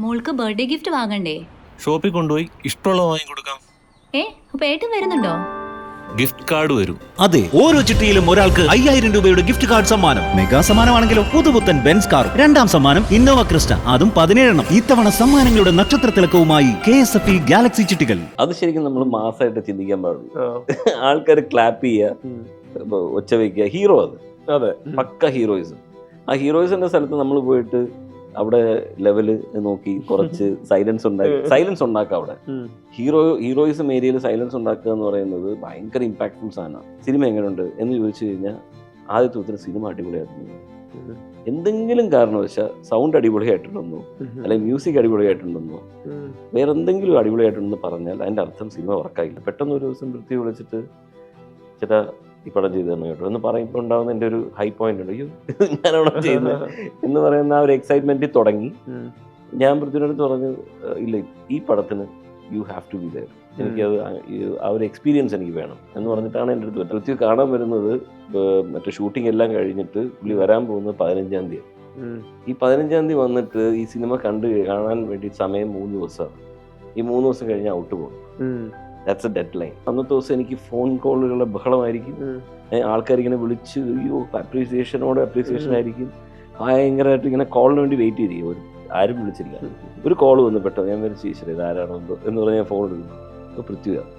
മോൾക്ക് birthday gift വാങ്ങണ്ടേ? ഷോപ്പിൽ കൊണ്ടുപോയി ഇഷ്ടമുള്ള വാങ്ങി കൊടുക്കാം. ഏ അപ്പൊ ഏട്ടൻ വരുന്നുണ്ടോ? ഗിഫ്റ്റ് കാർഡ് വരും. അതെ ഓരോ ചിട്ടിയിലും ഒരാൾക്ക് അയ്യായിരം രൂപയുടെ ഗിഫ്റ്റ് കാർഡ് സമ്മാനം. മെഗാ സമ്മാനമാണെങ്കിലോ പുതുപുത്തൻ ബെൻസ് കാർ രണ്ടാം സമ്മാനം ഇന്നോവ ക്രിസ്റ്റ അതും പതിനേഴെണ്ണം. ഇത്തവണ സമ്മാനങ്ങളുടെ നക്ഷത്ര തിളക്കവുമായി K S F E galaxy ചിട്ടികൾ. അത് ശരിക്കും നമ്മൾ മാസമായിട്ട് ചിന്തിക്കാൻ പാടുള്ളൂ ആൾക്കാർ ക്ലാപ്പ് ചെയ്യുക ഒച്ച വയ്ക്കുക. ഹീറോ അത്. അതെ. പക്ക ഹീറോയിസം ആ ഹീറോയിസിന്റെ സ്ഥലത്ത് നമ്മൾ പോയിട്ട് അവിടെ ലെവൽ നോക്കി കുറച്ച് സൈലൻസ് ഉണ്ടാക്കി. സൈലൻസ് ഉണ്ടാക്കുക അവിടെ. ഹീറോ ഹീറോയിസം ഏരിയയിൽ സൈലൻസ് ഉണ്ടാക്കുക എന്ന് പറയുന്നത് ഭയങ്കര ഇമ്പാക്ട്ഫുൾ സാധനമാണ് സിനിമ എങ്ങനെയുണ്ട് എന്ന് ചോദിച്ചു കഴിഞ്ഞാൽ ആദ്യത്തെ ഉത്തരം സിനിമ അടിപൊളിയായിരുന്നു. എന്തെങ്കിലും കാരണവശാൽ സൗണ്ട് അടിപൊളിയായിട്ടുണ്ടെന്നോ അല്ലെങ്കിൽ മ്യൂസിക് അടിപൊളിയായിട്ടുണ്ടെന്നോ വേറെ എന്തെങ്കിലും അടിപൊളിയായിട്ടുണ്ടെന്ന് പറഞ്ഞാൽ അതിന്റെ അർത്ഥം സിനിമ വർക്കായില്ല പെട്ടെന്ന് ഒരു ദിവസം വൃത്തി വിളിച്ചിട്ട് ചേട്ടാ ഈ പടം ചെയ്തു തന്നെ കേട്ടോ. എന്ന് പറയുമ്പോൾ ഉണ്ടാകുന്ന എന്റെ ഒരു ഹൈ പോയിന്റ് ഉണ്ട്. അയ്യോ ഞാനവിടെ ചെയ്യുന്നത് എന്ന് പറയുന്ന ആ ഒരു എക്സൈറ്റ്മെന്റിൽ തുടങ്ങി. ഞാൻ പൃഥ്വിനടുത്ത് പറഞ്ഞു "ഏഹ് ഇല്ല ഈ പടത്തിന് you have to be there എനിക്ക് ആ- ആ ഒരു എക്സ്പീരിയൻസ് എനിക്ക് വേണം. എന്ന് പറഞ്ഞിട്ടാണ് എന്റെ അടുത്ത് പൃഥ്വി കാണാൻ വരുന്നത് മറ്റേ ഷൂട്ടിംഗ് എല്ലാം കഴിഞ്ഞിട്ട് പുള്ളി വരാൻ പോകുന്നത് പതിനഞ്ചാം തീയതി. ഈ പതിനഞ്ചാം തീയതി വന്നിട്ട് ഈ സിനിമ കണ്ട് കാണാൻ വേണ്ടി സമയം മൂന്ന് ദിവസമാണ്. ഈ മൂന്ന് ദിവസം കഴിഞ്ഞ് ഔട്ട് പോകും. ദാറ്റ്സ് എ ഡെഡ് ലൈൻ അന്നത്തെ ദിവസം എനിക്ക് ഫോൺ കോളുകളുടെ ബഹളമായിരിക്കും. ആൾക്കാർ ഇങ്ങനെ വിളിച്ച് അയ്യോ അപ്രീസിയേഷനോട് അപ്രീസിയേഷൻ ആയിരിക്കും. ഭയങ്കരമായിട്ട് ഇങ്ങനെ കോളിന് വേണ്ടി വെയിറ്റ് ചെയ്തിരിക്കും ഒരു ആരും വിളിച്ചില്ല. ഒരു കോൾ വന്നു പെട്ടെന്ന്. ഞാൻ വിചാരിച്ചു ഈശ്വര ഇത് ആരാണോ എന്ന് പറഞ്ഞ് ഞാൻ ഫോൺ എടുക്കുന്നു അപ്പോൾ പൃഥ്വിയാണ്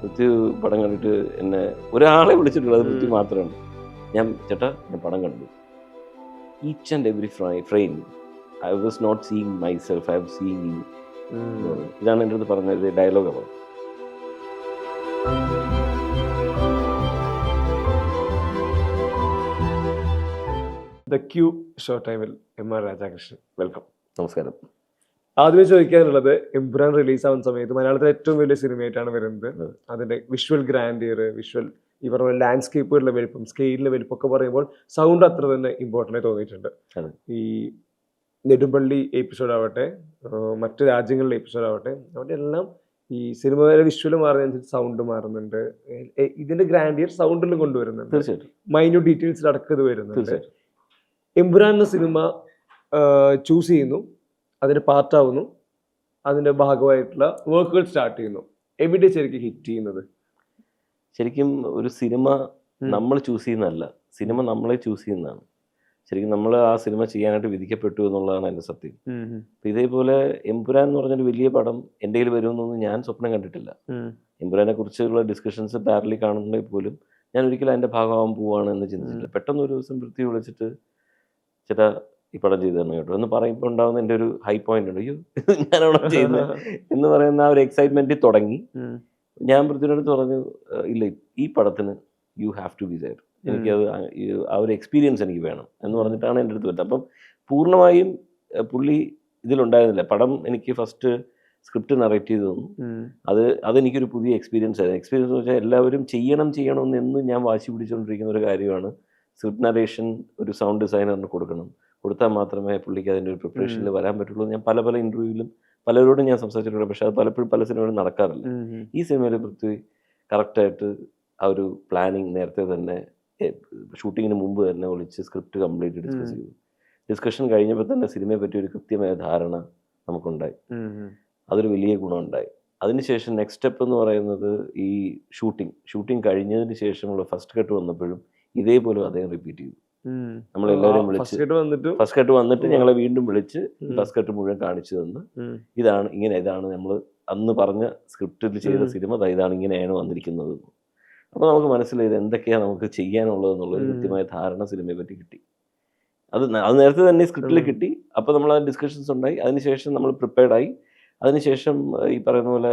പൃഥ്വി പടം കണ്ടിട്ട് എന്നെ ഒരാളെ വിളിച്ചിട്ടുള്ളത് പൃഥ്വി മാത്രമാണ്. ഞാൻ ചേട്ടാ ഞാൻ പടം കണ്ടു. Each and every fry frame I was not seeing myself I have seeing you ഇതാണ് എന്റെ അടുത്ത് പറഞ്ഞത് ഡയലോഗാണ് ദ ക്യൂ ഷോ ടൈമിൽ എം ആർ രാധാകൃഷ്ണൻ വെൽക്കം നമസ്കാരം. ആദ്യമേ ചോദിക്കാനുള്ളത് എംപുരാൻ റിലീസ് ആവുന്ന സമയത്ത് മലയാളത്തിലെ ഏറ്റവും വലിയ സിനിമയായിട്ടാണ് വരുന്നത്. അതിന്റെ വിഷ്വൽ ഗ്രാൻഡിയർ വിഷ്വൽ ഈ പറഞ്ഞ ലാൻഡ്സ്കേപ്പുകളുടെ വലിപ്പം സ്കെയിലിലെ വലിപ്പം ഒക്കെ പറയുമ്പോൾ സൗണ്ട് അത്ര തന്നെ ഇമ്പോർട്ടന്റ് ആയി തോന്നിയിട്ടുണ്ട്. ഈ നെടുമ്പള്ളി എപ്പിസോഡ് ആവട്ടെ മറ്റു രാജ്യങ്ങളിലെ എപ്പിസോഡ് ആവട്ടെ അവിടെ എല്ലാം ഈ സിനിമയിലെ വിഷ്വൽ മാറുന്നതനുസരിച്ച് സൗണ്ട് മാറുന്നുണ്ട്. ഇതിന്റെ ഗ്രാൻഡിയർ സൗണ്ടിലും കൊണ്ടുവരുന്നുണ്ട്. തീർച്ചയായിട്ടും. മൈന്യൂട്ട് ഡീറ്റെയിൽസ് അടക്കം ഇത് വരുന്നുണ്ട്. എമ്പുരാൻ എന്ന സിനിമ ചൂസ് ചെയ്യുന്നു. അതിന് പാർട്ടാവുന്നു അതിന്റെ ഭാഗമായിട്ടുള്ള വർക്കുകൾ സ്റ്റാർട്ട് ചെയ്യുന്നു. എവിടെ ശരിക്കും ഹിറ്റ് ചെയ്യുന്നത്? ശരിക്കും ഒരു സിനിമ നമ്മൾ ചൂസ് ചെയ്യുന്നതല്ല. സിനിമ നമ്മളെ ചൂസ് ചെയ്യുന്നതാണ്. ശരിക്കും നമ്മൾ ആ സിനിമ ചെയ്യാനായിട്ട് വിധിക്കപ്പെട്ടു എന്നുള്ളതാണ് എന്റെ സത്യം. അപ്പം ഇതേപോലെ എമ്പുരാൻ എന്ന് പറഞ്ഞൊരു വലിയ പടം എന്റെ കയ്യിൽ വരുമെന്നൊന്നും ഞാൻ സ്വപ്നം കണ്ടിട്ടില്ല. എമ്പുരാനെ കുറിച്ചുള്ള ഡിസ്കഷൻസ് പാരലി കാണുന്നുണ്ടെങ്കിൽ പോലും ഞാൻ ഒരിക്കലും അതിന്റെ ഭാഗമാകാൻ പോവാണ് എന്ന് ചിന്തിച്ചിട്ടില്ല. പെട്ടെന്ന് ഒരു ദിവസം വൃത്തി വിളിച്ചിട്ട് ചേട്ടാ ഈ പടം ചെയ്തു തന്നെ കേട്ടോ. എന്ന് പറയുമ്പോൾ ഉണ്ടാകുന്ന എന്റെ ഒരു ഹൈ പോയിന്റ് ഉണ്ട്. അയ്യോ ഞാനാണോ ചെയ്യുന്നത് എന്ന് പറയുന്ന ആ ഒരു എക്സൈറ്റ്മെന്റ് തുടങ്ങി. ഞാൻ പൃഥ്വിനടുത്ത് പറഞ്ഞു "ഏഹ് ഇല്ല ഈ പടത്തിന് you have to be there എനിക്കത് ആ- ഒരു എക്സ്പീരിയൻസ് എനിക്ക് വേണം. എന്ന് പറഞ്ഞിട്ടാണ് എന്റെ അടുത്ത് വരുന്നത്. അപ്പം പൂർണമായും പുള്ളി ഇതിലുണ്ടായിരുന്നില്ല. പടം എനിക്ക് ഫസ്റ്റ് സ്ക്രിപ്റ്റ് നറേറ്റ് ചെയ്ത് തന്നു. അത് അതെനിക്കൊരു പുതിയ എക്സ്പീരിയൻസ് ആയിരുന്നു. എക്സ്പീരിയൻസ് എന്ന് വെച്ചാൽ എല്ലാവരും ചെയ്യണം ചെയ്യണം എന്നും ഞാൻ വാശി പിടിച്ചുകൊണ്ടിരിക്കുന്ന ഒരു കാര്യമാണ്. സ്ക്രിപ്റ്റ് നറേഷൻ ഒരു സൗണ്ട് ഡിസൈനറിന് കൊടുക്കണം. കൊടുത്താൽ മാത്രമേ പുള്ളിക്ക് അതിന്റെ ഒരു പ്രിപ്പറേഷനിൽ വരാൻ പറ്റുള്ളൂ. ഞാൻ പല പല ഇന്റർവ്യൂവിലും പലരോടും ഞാൻ സംസാരിച്ചിട്ടുണ്ട്. പക്ഷേ അത് പലപ്പോഴും പല സിനിമകളും നടക്കാറില്ല. ഈ സിനിമയിൽ പൃഥ്വി കറക്റ്റായിട്ട് ആ ഒരു പ്ലാനിങ് നേരത്തെ തന്നെ ഷൂട്ടിങ്ങിന് മുമ്പ് തന്നെ വിളിച്ച് സ്ക്രിപ്റ്റ് കംപ്ലീറ്റ് ഡിസ്കസ് ചെയ്തു. ഡിസ്കഷൻ കഴിഞ്ഞപ്പോൾ തന്നെ സിനിമയെ പറ്റി ഒരു കൃത്യമായ ധാരണ നമുക്കുണ്ടായി. അതൊരു വലിയ ഗുണമുണ്ടായി. അതിനുശേഷം നെക്സ്റ്റ് സ്റ്റെപ്പ് എന്ന് പറയുന്നത് ഈ ഷൂട്ടിംഗ് ഷൂട്ടിംഗ് കഴിഞ്ഞതിന് ശേഷമുള്ള ഫസ്റ്റ് കട്ട് വന്നപ്പോഴും ഇതേപോലെ അദ്ദേഹം റിപ്പീറ്റ് ചെയ്തു. നമ്മളെല്ലാവരും വിളിച്ച് ഫസ്റ്റ് വന്നിട്ട് ഫസ്റ്റ് കട്ട് വന്നിട്ട് ഞങ്ങളെ വീണ്ടും വിളിച്ച്. ഫസ്റ്റ് കട്ട് മുഴുവൻ കാണിച്ചു തന്ന് ഇതാണ് ഇങ്ങനെ ഇതാണ് നമ്മൾ അന്ന് പറഞ്ഞ സ്ക്രിപ്റ്റിൽ ചെയ്ത. സിനിമ ഇതാണ് ഇങ്ങനെയാണ് വന്നിരിക്കുന്നത്. അപ്പോൾ നമുക്ക് മനസ്സിലായത് എന്തൊക്കെയാണ് നമുക്ക് ചെയ്യാനുള്ളത് എന്നുള്ളൊരു ഉം. കൃത്യമായ ധാരണ സിനിമയെ പറ്റി കിട്ടി. അത് അത് നേരത്തെ തന്നെ സ്ക്രിപ്റ്റിൽ കിട്ടി. അപ്പോൾ നമ്മൾ ആ ഡിസ്കഷൻസ് ഉണ്ടായി. അതിനുശേഷം നമ്മൾ പ്രിപ്പയർഡായി അതിനുശേഷം ഈ പറയുന്ന പോലെ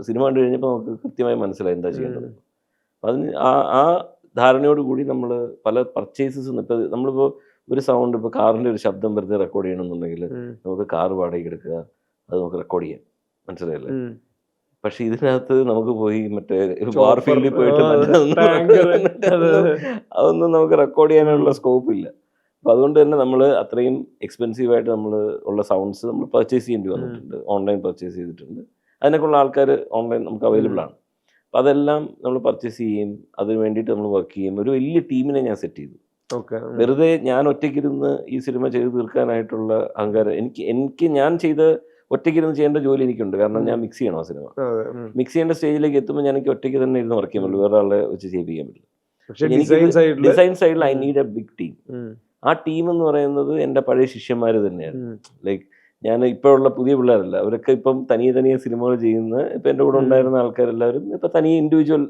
സിനിമ കണ്ടു കഴിഞ്ഞപ്പോൾ നമുക്ക് കൃത്യമായി മനസ്സിലായി എന്താ ചെയ്യേണ്ടത്. അതിന് ആ ആ ധാരണയോട് കൂടി നമ്മൾ പല പർച്ചേസസ് ഇപ്പോൾ നമ്മളിപ്പോൾ ഒരു സൗണ്ട് ഇപ്പോൾ കാറിന്റെ ഒരു ശബ്ദം വെറുതെ റെക്കോർഡ് ചെയ്യണമെന്നുണ്ടെങ്കിൽ നമുക്ക് കാർ വാടകയ്ക്ക് എടുക്കുക അത് നമുക്ക് റെക്കോർഡ് ചെയ്യാം. മനസ്സിലായില്ലേ? പക്ഷെ ഇതിനകത്ത് നമുക്ക് പോയി മറ്റേ വാർഫീൽഡിൽ പോയിട്ട്. അതൊന്നും നമുക്ക് റെക്കോർഡ് ചെയ്യാനുള്ള സ്കോപ്പ് ഇല്ല. അപ്പം അതുകൊണ്ട് തന്നെ നമ്മൾ അത്രയും എക്സ്പെൻസീവ് ആയിട്ട് നമ്മൾ ഉള്ള സൗണ്ട്സ് നമ്മൾ പർച്ചേസ് ചെയ്യേണ്ടി വന്നിട്ടുണ്ട്. ഓൺലൈൻ പർച്ചേസ് ചെയ്തിട്ടുണ്ട്. അതിനൊക്കെയുള്ള ആൾക്കാർ ഓൺലൈൻ നമുക്ക് അവൈലബിൾ ആണ്. അപ്പം അതെല്ലാം നമ്മൾ പർച്ചേസ് ചെയ്യും അതിന് വേണ്ടിയിട്ട് നമ്മൾ വർക്ക് ചെയ്യും. ഒരു വലിയ ടീമിനെ ഞാൻ സെറ്റ് ചെയ്തു. ഓക്കെ വെറുതെ ഞാൻ ഒറ്റയ്ക്കിരുന്ന് ഈ സിനിമ ചെയ്ത് തീർക്കാനായിട്ടുള്ള അഹങ്കാരം എനിക്ക് എനിക്ക് ഞാൻ ചെയ്ത ഒറ്റയ്ക്കിരുന്ന് ചെയ്യേണ്ട ജോലി എനിക്കുണ്ട്. കാരണം ഞാൻ മിക്സ് ചെയ്യണം ആ സിനിമ മിക്സ് ചെയ്യേണ്ട സ്റ്റേജിലേക്ക് എത്തുമ്പോൾ ഞാൻ എനിക്ക് ഒറ്റയ്ക്ക് തന്നെ ഇരുന്ന് വർക്ക് ചെയ്യാൻ വേറെ ആളെ വെച്ച് ചെയ്യിപ്പിക്കാൻ പറ്റില്ല. ഡിസൈൻ സൈഡിൽ I need a big team ആ ടീം എന്ന് പറയുന്നത് എന്റെ പഴയ ശിഷ്യന്മാർ തന്നെയാണ്. ലൈക്ക് ഞാൻ ഇപ്പോഴുള്ള പുതിയ പിള്ളേരല്ല. അവരൊക്കെ ഇപ്പം തനിയെ തനിയെ സിനിമകൾ ചെയ്യുന്ന ഇപ്പം എന്റെ കൂടെ ഉണ്ടായിരുന്ന ആൾക്കാരെല്ലാവരും ഇപ്പം തനിയെ ഇൻഡിവിജ്വൽ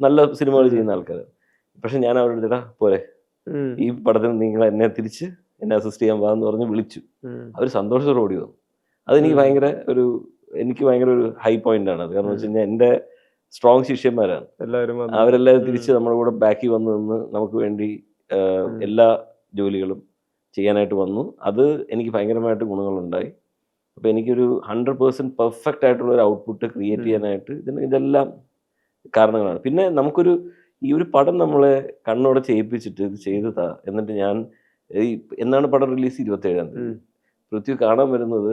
നല്ല സിനിമകൾ ചെയ്യുന്ന ആൾക്കാരാണ്. പക്ഷെ ഞാൻ അവരുടെ ഇടാ പോരെ. ഈ പടത്തിന് നിങ്ങൾ എന്നെ തിരിച്ച് എന്നെ അസിസ്റ്റ് ചെയ്യാൻ വാ എന്ന് പറഞ്ഞ് വിളിച്ചു. അവർ സന്തോഷത്തോടെ ഓടി വന്നു. അതെനിക്ക്. ഭയങ്കര ഒരു എനിക്ക് ഭയങ്കര ഒരു ഹൈ പോയിന്റ് ആണ്. അത് കാരണം വെച്ച് കഴിഞ്ഞാൽ എന്റെ സ്ട്രോങ് ശിഷ്യന്മാരാണ്. എല്ലാവരും അവരെല്ലാവരും. തിരിച്ച് നമ്മുടെ കൂടെ ബാക്കി വന്നു നിന്ന് നമുക്ക് വേണ്ടി എല്ലാ ജോലികളും ചെയ്യാനായിട്ട് വന്നു. അത് എനിക്ക് ഭയങ്കരമായിട്ട് ഗുണങ്ങളുണ്ടായി. അപ്പോൾ എനിക്കൊരു ഹൺഡ്രഡ് പേഴ്സന്റ് പെർഫെക്റ്റ് ആയിട്ടുള്ള ഒരു ഔട്ട്പുട്ട് ക്രിയേറ്റ് ചെയ്യാനായിട്ട് ഇതിന് ഇതെല്ലാം കാരണങ്ങളാണ്. പിന്നെ നമുക്കൊരു ഈ ഒരു പടം നമ്മളെ കണ്ണോടെ ചെയ്യിപ്പിച്ചിട്ട് ഇത് ചെയ്തു താ എന്നിട്ട് ഞാൻ ഈ എന്നാണ് പടം റിലീസ് ഇരുപത്തേഴാം തീയതി. പൃഥ്വി കാണാൻ വരുന്നത്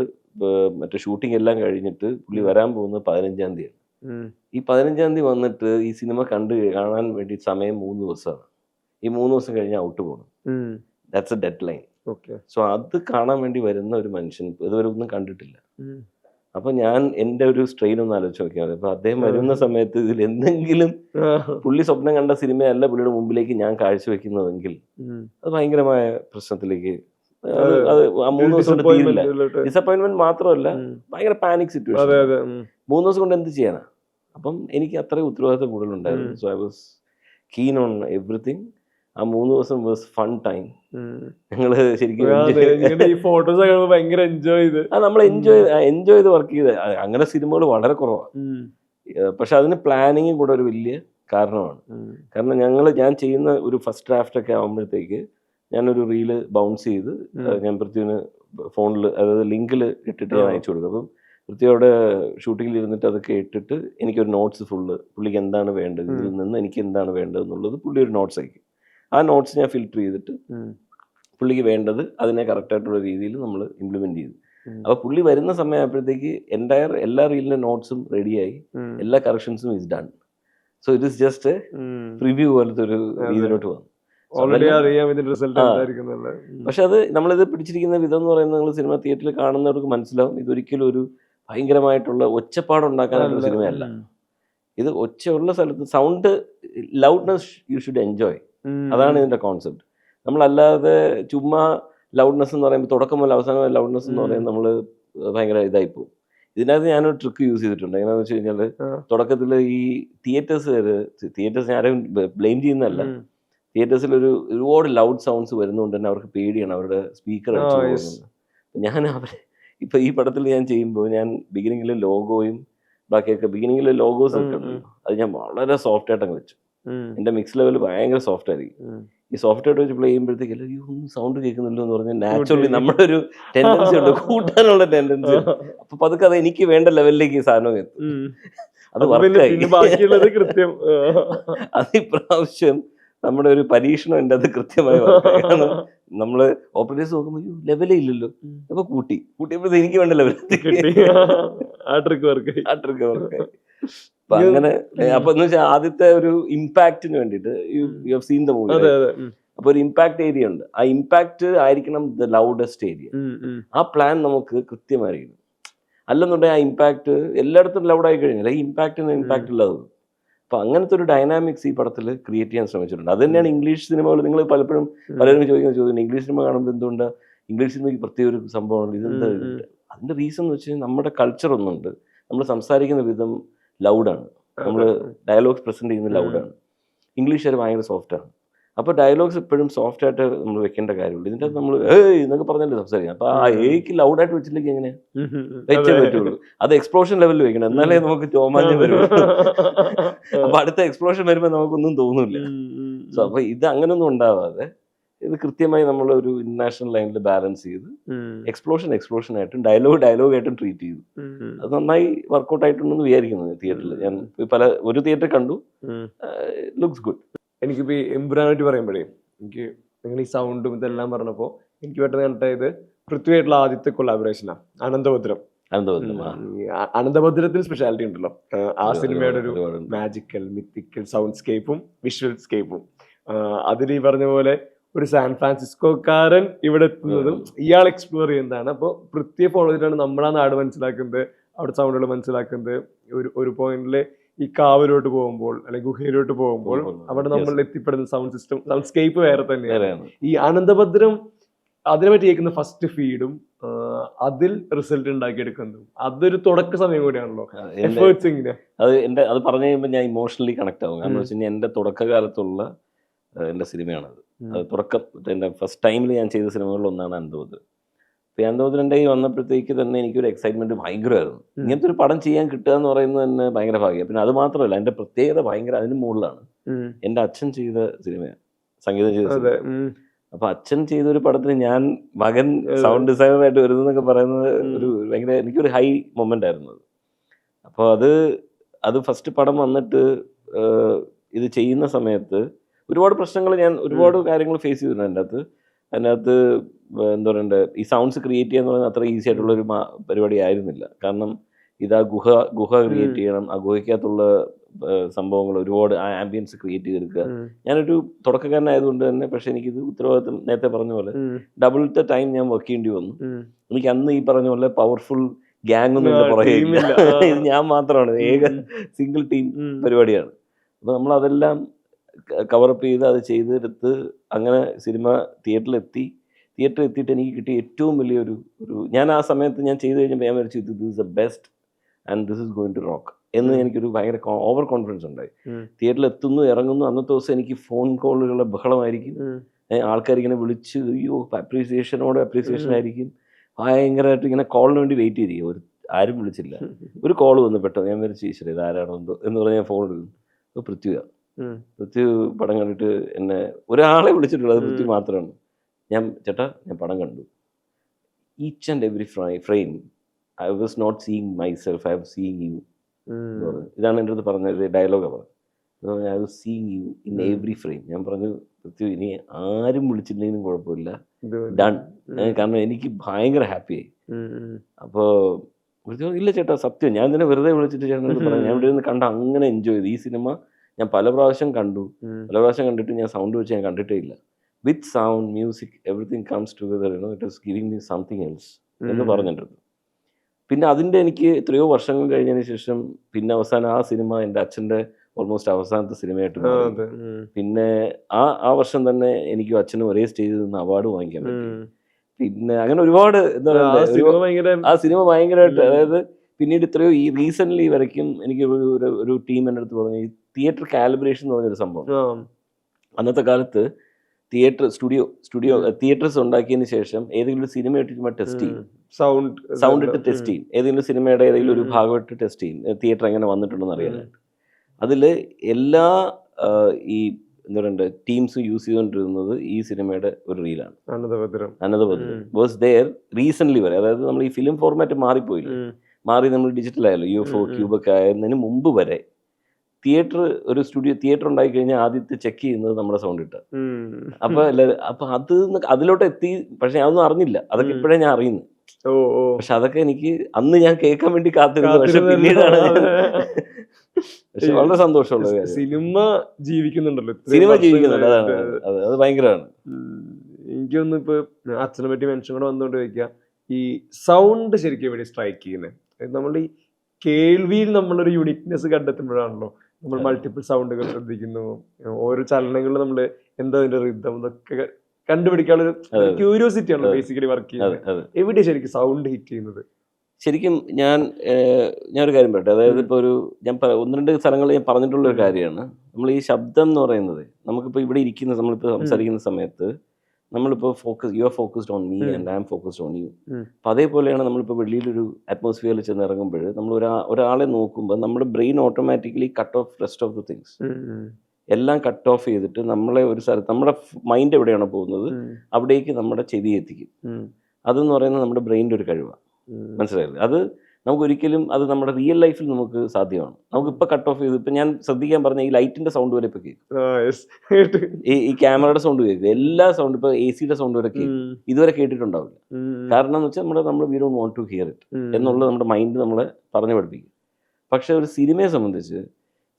മറ്റേ ഷൂട്ടിംഗ് എല്ലാം കഴിഞ്ഞിട്ട് പുള്ളി വരാൻ പോകുന്നത് പതിനഞ്ചാം തീയതി. ഈ പതിനഞ്ചാം തീയതി വന്നിട്ട് ഈ സിനിമ കണ്ട് കാണാൻ വേണ്ടി സമയം മൂന്ന് ദിവസമാണ്. ഈ മൂന്ന് ദിവസം കഴിഞ്ഞ് ഔട്ട് പോകണം that's a deadline so അത് കാണാൻ വേണ്ടി വരുന്ന ഒരു മനുഷ്യൻ ഇതുവരെ ഒന്നും കണ്ടിട്ടില്ല. അപ്പൊ ഞാൻ എന്റെ ഒരു സ്ട്രെയിൻ ഒന്ന് ആലോചിച്ച് നോക്കിയാൽ മതി. അപ്പൊ അദ്ദേഹം വരുന്ന സമയത്ത് ഇതിൽ എന്തെങ്കിലും പുള്ളി സ്വപ്നം കണ്ട സിനിമയല്ല പുള്ളിയുടെ മുമ്പിലേക്ക് ഞാൻ കാഴ്ചവെക്കുന്നതെങ്കിൽ. അത് ഭയങ്കരമായ പ്രശ്നത്തിലേക്ക് അത് മൂന്ന് ദിവസം കൊണ്ട് തീരില്ല. ഡിസപ്പോയിന്റ്മെന്റ് മാത്രമല്ല ഭയങ്കര പാനിക് സിറ്റുവേഷൻ. മൂന്ന് ദിവസം കൊണ്ട് എന്ത് ചെയ്യാനാ? അപ്പം എനിക്ക് അത്രയും ഉത്തരവാദിത്തം കൂടുതലുണ്ടായിരുന്നു. So I was keen on everything ആ മൂന്ന് ദിവസം വേഴ്സ് ഫൺ ടൈം ഞങ്ങൾ ഞങ്ങൾ ശരിക്കും അതെ, ഈ ഫോട്ടോസ് ഒക്കെ ഭയങ്കര എൻജോയ് ചെയ്ത്. ആ നമ്മൾ എൻജോയ് എൻജോയ് ചെയ്ത് വർക്ക് ചെയ്ത്. അങ്ങനെ സിനിമകൾ വളരെ കുറവാണ്. പക്ഷെ അതിന് പ്ലാനിങ് കൂടെ ഒരു വലിയ കാരണമാണ്. കാരണം ഞങ്ങൾ ഞാൻ ചെയ്യുന്ന ഒരു ഫസ്റ്റ് ഡ്രാഫ്റ്റ് ഒക്കെ ആകുമ്പോഴത്തേക്ക് ഞാനൊരു റീൽ ബൗൺസ് ചെയ്ത് ഞാൻ പൃഥ്വിന് ഫോണിൽ അതായത് ലിങ്കിൽ ഇട്ടിട്ട് ഞാൻ അയച്ചു കൊടുക്കും. അപ്പം പൃഥ്വി അവിടെ ഷൂട്ടിങ്ങിൽ ഇരുന്നിട്ട് അതൊക്കെ ഇട്ടിട്ട് എനിക്കൊരു നോട്ട്സ് ഫുള്ള് പുള്ളിക്ക് എന്താണ് വേണ്ടത്? ഇതിൽ നിന്ന് എനിക്ക് എന്താണ് വേണ്ടത് എന്നുള്ളത് പുള്ളി ഒരു നോട്ട്സ് അയക്കും. ആ നോട്ട്സ് ഞാൻ ഫിൽറ്റർ ചെയ്തിട്ട് പുള്ളിക്ക് വേണ്ടത് അതിനെ കറക്റ്റായിട്ടുള്ള രീതിയിൽ നമ്മൾ ഇംപ്ലിമെന്റ് ചെയ്തു. അപ്പോൾ പുള്ളി വരുന്ന സമയമായപ്പോഴത്തേക്ക് എന്റയർ എല്ലാ റീലിന്റെ നോട്ട്സും റെഡിയായി എല്ലാ കറക്ഷൻസും is done so it is just. Preview പോലത്തെ ഒരു രീതിയിലോട്ട് വന്നു. ഓൾറെഡി അറിയാം ഇതിന്റെ റിസൾട്ട്. പക്ഷെ അത് നമ്മളിത് പിടിച്ചിരിക്കുന്ന വിധം എന്ന് പറയുന്നത് നിങ്ങൾ സിനിമ തിയേറ്ററിൽ കാണുന്നവർക്ക് മനസ്സിലാവും. ഇതൊരിക്കലും ഒരു ഭയങ്കരമായിട്ടുള്ള ഒച്ചപ്പാടുണ്ടാക്കാനുള്ള സിനിമയല്ല ഇത് ഒച്ചയുള്ള സ്ഥലത്ത് sound loudness you should enjoy അതാണ് ഇതിന്റെ കോൺസെപ്റ്റ് നമ്മളല്ലാതെ ചുമ്മാ ലൗഡ്നെസ് എന്ന് പറയുമ്പോൾ തുടക്കം മുതൽ അവസാനം ലൗഡ്നെസ് എന്ന്. പറയുമ്പോൾ നമ്മൾ ഭയങ്കര ഇതായി പോകും. ഇതിനകത്ത് ഞാനൊരു ട്രിക്ക് യൂസ് ചെയ്തിട്ടുണ്ട്. എങ്ങനെയാണെന്ന് വെച്ച് കഴിഞ്ഞാൽ തുടക്കത്തിൽ ഈ തിയേറ്റേഴ്സ് തിയേറ്റേഴ്സ് ആരെയും ബ്ലെയിം ചെയ്യുന്നതല്ല. തിയേറ്റേഴ്സിൽ ഒരു ഒരുപാട് ലൗഡ് സൗണ്ട്സ് വരുന്നതുകൊണ്ട് തന്നെ അവർക്ക് പേടിയാണ്. അവരുടെ സ്പീക്കർ ഞാൻ അവരെ ഇപ്പൊ ഈ പടത്തിൽ ഞാൻ ചെയ്യുമ്പോൾ ഞാൻ ബിഗിനിങ്ങിലെ ലോഗോയും ബാക്കിയൊക്കെ ബിഗിനിങ്ങിലെ ലോഗോസ് ഒക്കെ അത് ഞാൻ വളരെ സോഫ്റ്റ് ആയിട്ട് അങ്ങ് വെച്ചു. എന്റെ മിക്സ് ലെവൽ ഭയങ്കര സോഫ്റ്റ് ആയിരിക്കും. ഈ സോഫ്റ്റ് ആയിട്ട് വെച്ച് പ്ലേ ചെയ്യുമ്പോഴത്തേക്ക് ഒന്നും സൗണ്ട് കേൾക്കുന്നില്ലോ എന്ന് പറഞ്ഞാൽ നാച്ചുറലി. നമ്മുടെ ഒരു ടെൻഡൻസി ഉണ്ട് കൂട്ടാനുള്ള ടെൻഡൻസി അപ്പൊ പതുക്കെ അത് എനിക്ക് വേണ്ട ലെവലിലേക്ക് ഈ സാധനം എത്തും. അത് ബാക്കിയുള്ളത് കൃത്യം. അത് ഇപ്രാവശ്യം നമ്മുടെ ഒരു പരീക്ഷണം ഉണ്ട് അത് കൃത്യമായി നമ്മൾ നമ്മൾ ഓപ്പറേറ്റേഴ്സ് നോക്കുമ്പോൾ ലെവലേ ഇല്ലല്ലോ. അപ്പൊ കൂട്ടി. കൂട്ടിയപ്പോഴത്തെ എനിക്ക് വേണ്ട ലെവൽ കിട്ടി. ആ ട്രിക്ക് വർക്ക് ആ ട്രിക്ക് വർക്കായി അപ്പൊ അങ്ങനെ അപ്പൊ എന്ന് വെച്ചാൽ ആദ്യത്തെ ഒരു ഇമ്പാക്റ്റിന് വേണ്ടിട്ട് you you have seen the movie. അപ്പൊ ഒരു ഇമ്പാക്ട് ഏരിയ ഉണ്ട്. ആ ഇമ്പാക്ട് ആയിരിക്കണം ദ ലൗഡസ്റ്റ് ഏരിയ. ആ പ്ലാൻ നമുക്ക് കൃത്യമായിരിക്കണം. അല്ലെന്നുണ്ടെങ്കിൽ ആ ഇമ്പാക്ട് എല്ലായിടത്തും ലൗഡ് ആയി കഴിഞ്ഞാൽ ഈ ഇമ്പാക്റ്റിന് ഇമ്പാക്ട് ഇല്ലാതെ അപ്പൊ അങ്ങനത്തെ ഒരു ഡൈനാമിക്സ് ഈ പടത്തിൽ ക്രിയേറ്റ് ചെയ്യാൻ ശ്രമിച്ചിട്ടുണ്ട്. അത് തന്നെയാണ് ഇംഗ്ലീഷ് സിനിമകൾ നിങ്ങൾ പലപ്പോഴും പലരും ചോദിക്കുന്ന ചോദ്യം ഇംഗ്ലീഷ് സിനിമ കാണുമ്പോൾ എന്തുകൊണ്ട്? ഇംഗ്ലീഷ് സിനിമയ്ക്ക് പ്രത്യേക ഒരു സംഭവമാണ്. ഇതെന്താ അതിന്റെ റീസൺ എന്ന് വെച്ചാൽ നമ്മുടെ കൾച്ചർ ഒന്നുണ്ട്. നമ്മൾ സംസാരിക്കുന്ന വിധം ലൗഡാണ് നമ്മൾ ഡയലോഗ്സ് പ്രസന്റ് ചെയ്യുന്നത് ലൗഡാണ് ഇംഗ്ലീഷുകാർ ഭയങ്കര സോഫ്റ്റാണ് അപ്പോൾ ഡയലോഗ്സ് എപ്പോഴും സോഫ്റ്റ് ആയിട്ട് നമ്മൾ വെക്കേണ്ട കാര്യമുള്ളൂ. ഇതിന്റെ അകത്ത് നമ്മൾ ഏയ് എന്നൊക്കെ പറഞ്ഞല്ലേ സംസാരിക്കാം അപ്പോൾ ആ എയ്ക്ക് ലൗഡായിട്ട് വെച്ചില്ലെങ്കിൽ എങ്ങനെ ഉം, ഉം, ഉം. വെച്ചേ. പറ്റുള്ളൂ. അത് എക്സ്പ്ലോഷൻ ലെവലിൽ വെക്കണം. എന്നാലേ നമുക്ക് ചോമാഞ്ചം വരുള്ളൂ അപ്പോൾ അടുത്ത എക്സ്പ്ലോഷൻ വരുമ്പോൾ നമുക്കൊന്നും തോന്നില്ല. സോ അപ്പോൾ ഇത് അങ്ങനൊന്നും ഉണ്ടാവാതെ ഇത് കൃത്യമായി നമ്മൾ ഒരു ഇന്റർനാഷണൽ ലൈനിൽ ബാലൻസ് ചെയ്ത് എക്സ്പ്ലോഷൻ എക്സ്പ്ലോഷൻ ആയിട്ടും ഡയലോഗ് ഡയലോഗ് ആയിട്ടും ട്രീറ്റ് ചെയ്തു. അത് നന്നായി വർക്കൗട്ട് ആയിട്ടുണ്ടെന്ന് വിചാരിക്കുന്നു തിയേറ്ററിൽ ഞാൻ പല ഒരു തിയേറ്റർ കണ്ടു. ലുക്ക്സ് ലുക്സ് ഗുഡ് എനിക്കിപ്പോ ഈ എംബ്രാനായിട്ട് പറയുമ്പോഴേ എനിക്ക് നിങ്ങൾ ഈ സൗണ്ടും ഇതെല്ലാം പറഞ്ഞപ്പോ എനിക്ക് പെട്ടെന്ന് കണ്ടത് പൃഥ്വിയായിട്ടുള്ള ആദ്യത്തെ കൊളാബറേഷനാണ് അനന്തഭദ്രം. ഈ അനന്തഭദ്രത്തിന് സ്പെഷ്യാലിറ്റി ഉണ്ടല്ലോ. ആ, ആ സിനിമയുടെ ഒരു മാജിക്കൽ മിത്തിക്കൽ സൗണ്ട് സ്കേപ്പും വിഷ്വൽ സ്കേപ്പും അതിൽ ഈ പറഞ്ഞ പോലെ ഒരു സാൻ ഫ്രാൻസിസ്കോക്കാരൻ ഇവിടെ എത്തുന്നതും ഇയാൾ എക്സ്പ്ലോർ ചെയ്യുന്നതാണ്. അപ്പോൾ പൃഥ്വിയെ ഫോളോ ചെയ്തിട്ടാണ് നമ്മളാ നാട് മനസ്സിലാക്കുന്നത് അവിടെ സൗണ്ടുകൾ മനസ്സിലാക്കുന്നത്. ഒരു ഒരു പോയിന്റിൽ ഈ കാവിലോട്ട് പോകുമ്പോൾ അല്ലെങ്കിൽ ഗുഹയിലോട്ട് പോകുമ്പോൾ അവിടെ നമ്മൾ എത്തിപ്പെടുന്ന സൗണ്ട് സിസ്റ്റം സൗണ്ട് സ്കേപ്പ് വേറെ തന്നെയാണ്. ഈ അനന്തഭദ്രം അതിനെ പറ്റി കേൾക്കുന്ന ഫസ്റ്റ് ഫീഡും അതിൽ റിസൾട്ട് ഉണ്ടാക്കിയെടുക്കുന്നതും. അതൊരു തുടക്ക സമയം കൂടിയാണല്ലോ. എന്റെ എഫേർട്സ് ഇങ്ങനെ. അത് എന്റെ അത് പറഞ്ഞു കഴിയുമ്പോൾ ഞാൻ ഇമോഷണലി കണക്ട് ആവും. കാരണം. വെച്ച് കഴിഞ്ഞാൽ എന്റെ തുടക്കകാലത്തുള്ള എന്റെ സിനിമയാണത്. ഉം. അത് തുടക്കം എന്റെ ഫസ്റ്റ് ടൈമിൽ ഞാൻ ചെയ്ത സിനിമകളിൽ ഒന്നാണ് അനന്തപുരം അപ്പോൾ അനന്തപുരന്റെ ഈ വന്നപ്പോഴത്തേക്ക് തന്നെ എനിക്കൊരു എക്സൈറ്റ്മെന്റ് ഭയങ്കരമായിരുന്നു. ഇങ്ങനത്തെ ഒരു പടം ചെയ്യാൻ കിട്ടുക എന്ന് പറയുന്നത് തന്നെ ഭയങ്കര ഭാഗ്യം. പിന്നെ അത് മാത്രമല്ല എന്റെ പ്രത്യേകത ഭയങ്കര അതിന് മുകളിലാണ്. എന്റെ അച്ഛൻ ചെയ്ത സിനിമയാണ് സംഗീതം ചെയ്ത സിനിമ. അപ്പൊ അച്ഛൻ ചെയ്ത ഒരു പടത്തിന് ഞാൻ മകൻ സൗണ്ട് ഡിസൈനറായിട്ട് വരുന്നതൊക്കെ പറയുന്നത്. ഒരു ഭയങ്കര എനിക്കൊരു ഹൈ മൊമെന്റ് ആയിരുന്നു അത്. അപ്പോൾ അത് അത് ഫസ്റ്റ് പടം വന്നിട്ട് ഇത് ചെയ്യുന്ന സമയത്ത് ഒരുപാട് പ്രശ്നങ്ങൾ ഞാൻ ഒരുപാട് കാര്യങ്ങൾ ഫേസ് ചെയ്തിട്ടുണ്ട് അതിന്റെ അകത്ത് അതിനകത്ത് എന്താ പറയണ്ടേ ഈ സൗണ്ട്സ് ക്രിയേറ്റ് ചെയ്യുക എന്ന് പറയുന്നത് അത്ര ഈസി ആയിട്ടുള്ള ഒരു പരിപാടി ആയിരുന്നില്ല. കാരണം ഇതാ ഗുഹ ഗുഹ ക്രിയേറ്റ് ചെയ്യണം ആ ഗുഹയ്ക്കകത്തുള്ള സംഭവങ്ങൾ ഒരുപാട് ആ ആംബിയൻസ് ക്രിയേറ്റ് ചെയ്തെടുക്കുക. ഞാനൊരു തുടക്കക്കാരനായതുകൊണ്ട് തന്നെ പക്ഷെ എനിക്കിത് ഉത്തരവാദിത്തം നേരത്തെ പറഞ്ഞ പോലെ ഡബിൾ ഡബിളത്തെ ടൈം ഞാൻ വർക്ക് ചെയ്യേണ്ടി വന്നു. എനിക്ക് അന്ന് ഈ പറഞ്ഞ പോലെ പവർഫുൾ ഗ്യാങ് ഒന്നും ആ. ആ. ഇത് ഞാൻ മാത്രമാണ് ഏക സിംഗിൾ ടീം. പരിപാടിയാണ്. അപ്പൊ നമ്മൾ അതെല്ലാം കവറപ്പ് ചെയ്ത് അത് ചെയ്തെടുത്ത് അങ്ങനെ സിനിമ തിയേറ്ററിലെത്തി തിയേറ്ററിൽ എത്തിയിട്ട് എനിക്ക് കിട്ടിയ ഏറ്റവും വലിയൊരു ഒരു ഞാൻ ആ സമയത്ത് ഞാൻ ചെയ്ത് കഴിഞ്ഞപ്പോൾ ഞാൻ വിചാരിച്ചു this is the best and this is going to rock എന്ന്. എനിക്കൊരു ഭയങ്കര ഓവർ കോൺഫിഡൻസ് ഉണ്ടായി. തിയേറ്ററിൽ എത്തുന്നു ഇറങ്ങുന്നു. അന്നത്തെ ദിവസം എനിക്ക് ഫോൺ കോളുകളുടെ ബഹളമായിരിക്കും. ആൾക്കാർ ഇങ്ങനെ വിളിച്ച് അയ്യോ അപ്രീസിയേഷനോട് അപ്രീസിയേഷൻ. ആയിരിക്കും. ഭയങ്കരമായിട്ട് ഇങ്ങനെ കോളിന് വേണ്ടി വെയിറ്റ് ചെയ്തിരിക്കും. ഒരു ആരും വിളിച്ചില്ല. ഒരു കോൾ വന്നു പെട്ടെന്ന്. ഞാൻ വിചാരിച്ചു ഈശ്വര ഇത് ആരാണോ എന്തോ? എന്ന് പറഞ്ഞ് ഞാൻ ഫോൺ എടുക്കും അപ്പോൾ പൃഥ്വിയ. ഉം. പൃഥ്വി പടം കണ്ടിട്ട് എന്നെ ഒരാളെ വിളിച്ചിട്ടുള്ളത് അത്. പൃഥ്വി മാത്രമാണ് ഞാൻ ചേട്ടാ ഞാൻ പടം കണ്ടു. Each and every fry frame I was not seeing myself I was seeing you. ഇതാണ് എന്റെ അടുത്ത് പറഞ്ഞത്. ഡയലോഗാണ് പറഞ്ഞത് I was seeing you in. Every frame ഞാൻ പറഞ്ഞു പൃഥ്വി ഇനി ആരും വിളിച്ചില്ലെങ്കിലും കുഴപ്പമില്ല. ഏ, കാരണം എനിക്ക് ഭയങ്കര ഹാപ്പിയായി. അപ്പോൾ പൃഥ്വി ഇല്ല ചേട്ടാ സത്യം. ഞാൻ തന്നെ വെറുതെ വിളിച്ചിട്ട് ചേട്ടനോട് പറഞ്ഞു ഞാൻ ഇവിടെ നിന്ന് കണ്ട അങ്ങനെ എൻജോയ് ചെയ്തു. ഈ സിനിമ ഞാൻ പല പ്രാവശ്യം കണ്ടു. പല പ്രാവശ്യം കണ്ടിട്ട് ഞാൻ സൗണ്ട് വെച്ച് ഞാൻ കണ്ടിട്ടേ ഇല്ല with sound music everything comes together you know it is giving me something else എന്ന്. പറഞ്ഞിട്ടുണ്ട് പിന്നെ അതിന്റെ എനിക്ക് എത്രയോ വർഷങ്ങൾ കഴിഞ്ഞതിന് ശേഷം പിന്നെ അവസാനം ആ സിനിമ എന്റെ അച്ഛന്റെ ഓൾമോസ്റ്റ് അവസാനത്തെ സിനിമയായിട്ട്. പിന്നെ ആ ആ വർഷം തന്നെ എനിക്കും അച്ഛനും ഒരേ സ്റ്റേജിൽ നിന്ന് അവാർഡ് വാങ്ങിക്കാൻ പറ്റി. പിന്നെ അങ്ങനെ ഒരുപാട് എന്താ പറയുക ആ സിനിമ ഭയങ്കരമായിട്ട്. അതായത് പിന്നീട് ഇത്രയോ ഈ റീസെന്റ് വരയ്ക്കും എനിക്ക് ഒരു ഒരു- ടീം എന്റെ അടുത്ത് പറഞ്ഞു ഈ തിയേറ്റർ കാലിബ്രേഷൻ എന്ന് പറഞ്ഞൊരു സംഭവം. അന്നത്തെ കാലത്ത് തിയേറ്റർ സ്റ്റുഡിയോ സ്റ്റുഡിയോ തിയേറ്റേഴ്സ് ഉണ്ടാക്കിയതിന് ശേഷം ഏതെങ്കിലും ഒരു സിനിമ ഇട്ടിട്ട് ടെസ്റ്റ് ചെയ്യും. സൗണ്ട് സൗണ്ട് ഇട്ട് ടെസ്റ്റ് ചെയ്യും. ഏതെങ്കിലും സിനിമയുടെ ഏതെങ്കിലും ഒരു ഭാഗം ഇട്ട് ടെസ്റ്റ് ചെയ്യും. തിയേറ്റർ എങ്ങനെ വന്നിട്ടുണ്ടെന്ന് അറിയാനായിട്ട് അതിൽ എല്ലാ ഈ എന്താ പറയണ്ട ടീംസ് യൂസ് ചെയ്തുകൊണ്ടിരുന്നത് ഈ സിനിമയുടെ ഒരു റീലാണ് അനന്തഭദ്രം അനന്തപദ്രം ഉം. വാസ് ദെയർ റീസെന്റ് വരെ. അതായത് നമ്മൾ ഈ ഫിലിം ഫോർമാറ്റ് മാറിപ്പോയില്ല. മാറി നമ്മൾ ഡിജിറ്റൽ ആയല്ലോ. U F O. ക്യൂബൊക്കെ ആയതിന് മുമ്പ് വരെ തിയേറ്റർ ഒരു സ്റ്റുഡിയോ തിയേറ്റർ ഉണ്ടായി കഴിഞ്ഞാൽ ആദ്യത്തെ ചെക്ക് ചെയ്യുന്നത് നമ്മുടെ സൗണ്ട് ഇട്ട. അപ്പൊ അപ്പൊ അത് അതിലോട്ട് എത്തി. പക്ഷെ ഞാനൊന്നും അറിഞ്ഞില്ല. അതൊക്കെ ഇപ്പോഴേ ഞാൻ അറിയുന്നു പക്ഷെ അതൊക്കെ എനിക്ക് അന്ന് ഞാൻ കേൾക്കാൻ വേണ്ടി കാത്തിരുന്നു. പക്ഷെ. പിന്നീടാണ് പക്ഷെ വളരെ സന്തോഷമുള്ള സിനിമ ജീവിക്കുന്നുണ്ടല്ലോ സിനിമ ജീവിക്കുന്നുണ്ട്. അതാണ് അത് ഭയങ്കരമാണ്. എനിക്കൊന്നും ഇപ്പൊ അച്ഛനെ പറ്റി മെൻഷൻ കൂടെ വന്നുകൊണ്ട് ചോദിക്കുക ഈ സൗണ്ട് ശരിക്കും എവിടെ സ്ട്രൈക്ക് ചെയ്യുന്നത് നമ്മൾ ഈ കേൾവിയിൽ നമ്മളൊരു യുണീക്നെസ് കണ്ടെത്തുമ്പോഴാണല്ലോ നമ്മൾ മൾട്ടിപ്പിൾ സൗണ്ടുകൾ ശ്രദ്ധിക്കുന്നു. ഓരോ ചലനങ്ങൾ നമ്മൾ എന്താ അതിന്റെ റിദ്ധം ഇതൊക്കെ കണ്ടുപിടിക്കാനുള്ള. ക്യൂരിയോസിറ്റി ആണല്ലോ ബേസിക്കലി വർക്ക് ചെയ്യുന്നത്. എവിടെ ശരിക്കും സൗണ്ട് ഹിറ്റ് ചെയ്യുന്നത്? ശരിക്കും ഞാൻ ഞാനൊരു കാര്യം പറയട്ടെ. അതായത്. ഇപ്പോൾ ഒരു ഞാൻ ഒന്ന് രണ്ട് സ്ഥലങ്ങളിൽ ഞാൻ പറഞ്ഞിട്ടുള്ള ഒരു കാര്യമാണ്. നമ്മൾ ഈ ശബ്ദം എന്ന് പറയുന്നത് നമുക്കിപ്പോൾ ഇവിടെ ഇരിക്കുന്ന നമ്മളിപ്പോൾ സംസാരിക്കുന്ന സമയത്ത് നമ്മളിപ്പോൾ focus you are focused on me and I am focused on you. അപ്പം അതേപോലെയാണ് നമ്മളിപ്പോൾ വെളിയിലൊരു അറ്റ്മോസ്ഫിയറിൽ ചെന്ന് ഇറങ്ങുമ്പോൾ നമ്മൾ ഒരാ ഒരാളെ നോക്കുമ്പോൾ നമ്മുടെ brain automatically cut off rest of the things എല്ലാം കട്ട് ഓഫ് ചെയ്തിട്ട് നമ്മളെ ഒരു സ്ഥലത്ത് നമ്മുടെ മൈൻഡ് എവിടെയാണോ പോകുന്നത് അവിടേക്ക് നമ്മുടെ ചെവി എത്തിക്കും. അതെന്ന് പറയുന്നത് നമ്മുടെ ബ്രെയിനിന്റെ ഒരു കഴിവാണ് മനസ്സിലായില്ലേ? അത് നമുക്ക് ഒരിക്കലും അത് നമ്മുടെ റിയൽ ലൈഫിൽ നമുക്ക് സാധ്യമാണ്. നമുക്ക് ഇപ്പൊ കട്ട് ഓഫ് ചെയ്ത് ഇപ്പൊ ഞാൻ ശ്രദ്ധിക്കാൻ പറഞ്ഞ ഈ ലൈറ്റിന്റെ സൗണ്ട് വരെ ഇപ്പൊ കേൾക്കും ഈ ക്യാമറയുടെ സൗണ്ട് കേൾക്കും എല്ലാ സൗണ്ട് ഇപ്പൊ എ സിയുടെ സൗണ്ട് വരെ കേൾക്കും ഇതുവരെ കേട്ടിട്ടുണ്ടാവില്ല. കാരണം എന്ന് വെച്ചാൽ നമ്മുടെ നമ്മൾ we don't want to hear it എന്നുള്ളത് നമ്മുടെ മൈൻഡ് നമ്മളെ പറഞ്ഞു പഠിപ്പിക്കും. പക്ഷെ ഒരു സിനിമയെ സംബന്ധിച്ച്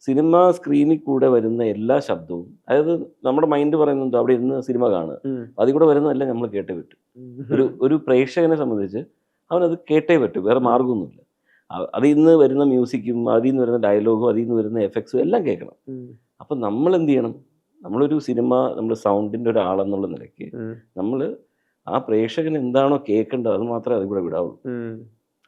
സിനിമ സ്ക്രീനിൽ കൂടെ വരുന്ന എല്ലാ ശബ്ദവും അതായത് നമ്മുടെ മൈൻഡ് പറയുന്നുണ്ട് അവിടെ ഇരുന്ന് സിനിമ കാണുക. അതിൽ കൂടെ വരുന്നതല്ല നമ്മൾ കേട്ട് വിട്ടു. ഒരു ഒരു പ്രേക്ഷകനെ സംബന്ധിച്ച് അവനത് കേട്ടേ പറ്റും വേറെ മാർഗമൊന്നുമില്ല അതിൽ നിന്ന് വരുന്ന മ്യൂസിക്കും അതിൽ നിന്ന് വരുന്ന ഡയലോഗും അതിൽ നിന്ന് വരുന്ന എഫക്ട്സും എല്ലാം കേൾക്കണം. അപ്പം നമ്മൾ എന്ത് ചെയ്യണം നമ്മളൊരു സിനിമ നമ്മൾ സൗണ്ടിന്റെ ഒരാളെന്നുള്ള നിലയ്ക്ക് നമ്മൾ ആ പ്രേക്ഷകൻ എന്താണോ കേൾക്കേണ്ടത് അത് മാത്രമേ അതിവിടെ വിടാവുള്ളൂ.